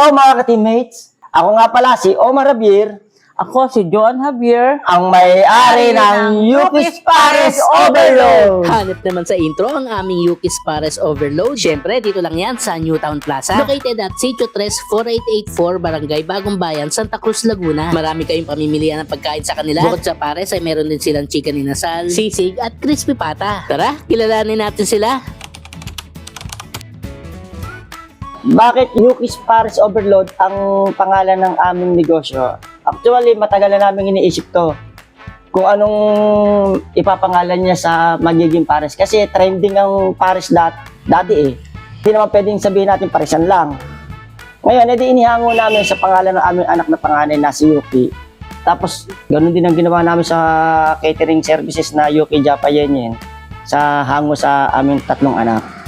Hello mga ka-teammates! Ako nga pala si Omar Javier, Ako si John Javier. ang may-ari ng Yupis Pares Overload! Hanip naman sa intro ang aming Yukis Pares Overload. Siyempre, dito lang yan sa Newtown Plaza. Located at Sitio 3 4884 Barangay Bagong Bayan, Santa Cruz, Laguna. Marami kayong pamimilian ng pagkain sa kanila. Bukod sa pares ay meron din silang chicken inasal, sisig at crispy pata. Tara, kilalanin natin sila. Bakit Yupis Pares Overload ang pangalan ng aming negosyo? Actually, matagal na namin iniisip to kung anong ipapangalan niya sa magiging pares. Kasi trending ang pares dat dati eh. Hindi naman pwedeng sabihin natin paresan lang. Ngayon, edi inihango namin sa pangalan ng aming anak na panganay na si Yuki. Tapos, ganun din ang ginawa namin sa catering services na Yuki Japayenyen sa hango sa aming tatlong anak.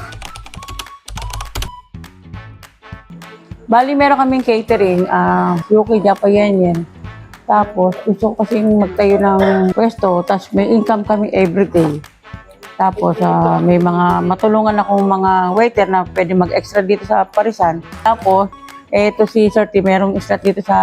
Bali, meron kaming catering, ah, Yuki Japayan yan. Tapos, gusto ko kasing magtayo ng pwesto, tapos may income kami everyday. Tapos, ah, may mga matulungan akong mga waiter na pwede mag-extra dito sa Parisan. Tapos, eto si Sir T, merong slot dito sa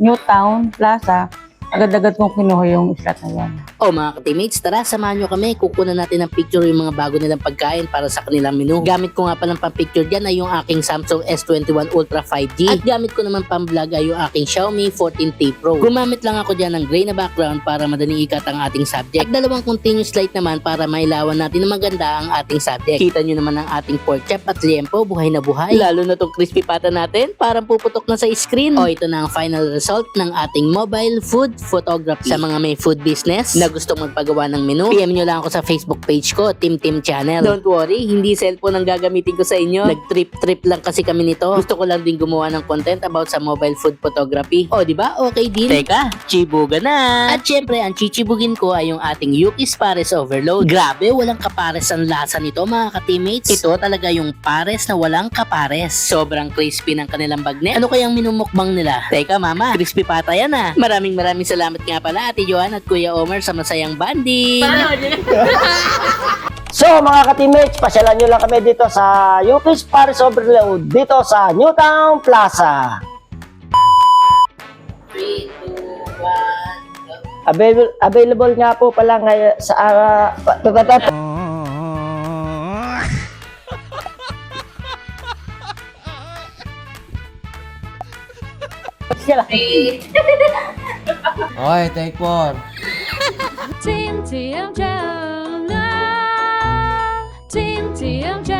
Newtown Plaza. Agad-agad kong kinuha yung slot na yan. O mga ka-teammates, tara samahan nyo kami. Kukunan natin ng picture yung mga bago nilang pagkain para sa kanilang menu. Gamit ko nga palang pang-picture dyan ay yung aking Samsung S21 Ultra 5G. At gamit ko naman pang-vlog ay yung aking Xiaomi 14T Pro. Gumamit lang ako dyan ng gray na background para madaling ikat ang ating subject. At dalawang continuous light naman para mailawan natin na maganda ang ating subject. Kita nyo naman ang ating pork chop at liempo, buhay na buhay. Lalo na tong crispy pata natin, parang puputok na sa screen. O ito na ang final result ng ating mobile food photography. Sa mga may food business na gustong magpagawa ng menu, PM nyo lang ako sa Facebook page ko, Tim Tim Channel. Don't worry, hindi cellphone ang gagamitin ko sa inyo. Nag-trip-trip lang kasi kami nito. Gusto ko lang din gumawa ng content about sa mobile food photography. O, di ba? Okay din. Teka, chibuga na. At syempre, ang chichibugin ko ay yung ating Yuki's Pares Overload. Grabe, walang kapares ang lasa nito mga ka-teammates. Ito talaga yung pares na walang kapares. Sobrang crispy ng kanilang bagnet. Ano kayang minumukbang nila? Teka mama, crispy pata yan ah. Maraming maraming salamat nga pala Ate Joan at Kuya Omer sa masayang banding. So mga ka-teammates, pasyalan nyo lang kami dito sa Yuki's Paris Overload dito sa Newtown Plaza. 3, 2, 1, Available, available nga po pala ngayon sa uh, pa- pa- Okay, take four. Team TM Channel. Team TM Channel.